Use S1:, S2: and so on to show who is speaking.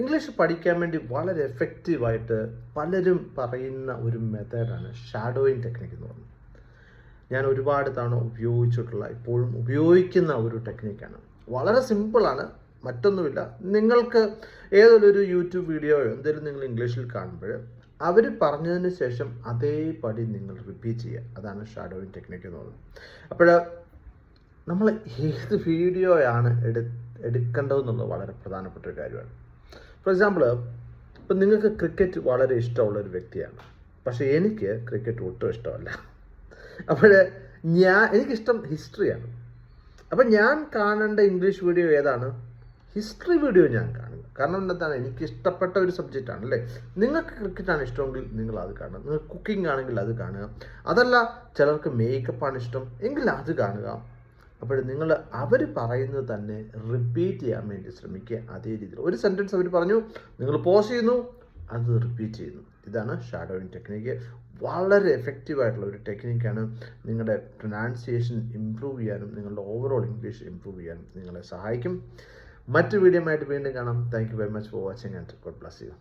S1: English പഠിക്കാൻ വേണ്ടി വളരെ എഫക്റ്റീവായിട്ട് പലരും പറയുന്ന ഒരു മെത്തേഡാണ് ഷാഡോയിങ് ടെക്നിക്ക് എന്ന് പറയുന്നത്. ഞാൻ ഒരുപാട് തവണ ഉപയോഗിച്ചിട്ടുള്ള ഇപ്പോഴും ഉപയോഗിക്കുന്ന ഒരു ടെക്നിക്കാണ് വളരെ സിമ്പിളാണ് മറ്റൊന്നുമില്ല. നിങ്ങൾക്ക് ഏതൊരു യൂട്യൂബ് വീഡിയോയോ എന്തെങ്കിലും നിങ്ങൾ ഇംഗ്ലീഷിൽ കാണുമ്പോൾ അവർ പറഞ്ഞതിന് ശേഷം അതേപടി നിങ്ങൾ റിപ്പീറ്റ് ചെയ്യുക. അതാണ് ഷാഡോയിങ് ടെക്നിക്ക് എന്ന് പറയുന്നത്. അപ്പോൾ നമ്മൾ ഏത് വീഡിയോയാണ് എടു എടുക്കേണ്ടതെന്നുള്ളത് വളരെ പ്രധാനപ്പെട്ട ഒരു കാര്യമാണ്. ഫോർ എക്സാമ്പിൾ ഇപ്പം നിങ്ങൾക്ക് ക്രിക്കറ്റ് വളരെ ഇഷ്ടമുള്ള ഒരു വ്യക്തിയാണ്. പക്ഷേ എനിക്ക് ക്രിക്കറ്റ് ഒട്ടും ഇഷ്ടമല്ല. അപ്പോൾ ഞാൻ എനിക്കിഷ്ടം ഹിസ്റ്ററിയാണ് അപ്പം ഞാൻ കാണേണ്ട ഇംഗ്ലീഷ് വീഡിയോ ഏതാണ്? ഹിസ്റ്ററി വീഡിയോ ഞാൻ കാണുക കാരണം എന്താണ്? എനിക്ക് ഇഷ്ടപ്പെട്ട ഒരു സബ്ജക്റ്റാണ് അല്ലേ? നിങ്ങൾക്ക് ക്രിക്കറ്റാണ് ഇഷ്ടമെങ്കിൽ നിങ്ങൾ അത് കാണുക. നിങ്ങൾക്ക് കുക്കിംഗ് ആണെങ്കിൽ അത് കാണുക. അതല്ല ചിലർക്ക് മേക്കപ്പാണ് ഇഷ്ടം. എങ്കിൽ അത് കാണുക. അപ്പോൾ നിങ്ങൾ അവർ പറയുന്നത് തന്നെ റിപ്പീറ്റ് ചെയ്യാൻ വേണ്ടി ശ്രമിക്കുക. അതേ രീതിയിൽ. ഒരു സെന്റൻസ് അവർ പറഞ്ഞു നിങ്ങൾ പോസ് ചെയ്യുന്നു അത് റിപ്പീറ്റ് ചെയ്യുന്നു. ഇതാണ് ഷാഡോയിങ് ടെക്നിക്ക് വളരെ എഫക്റ്റീവ് ആയിട്ടുള്ള ഒരു ടെക്നിക്കാണ് നിങ്ങളുടെ പ്രൊനൗൺസിയേഷൻ ഇമ്പ്രൂവ് ചെയ്യാനും നിങ്ങളുടെ ഓവറോൾ ഇംഗ്ലീഷ് ഇമ്പ്രൂവ് ചെയ്യാനും നിങ്ങളെ സഹായിക്കും. മറ്റു വീഡിയോ ആയിട്ട് വീണ്ടും കാണാം. Thank you very much for watching and God bless you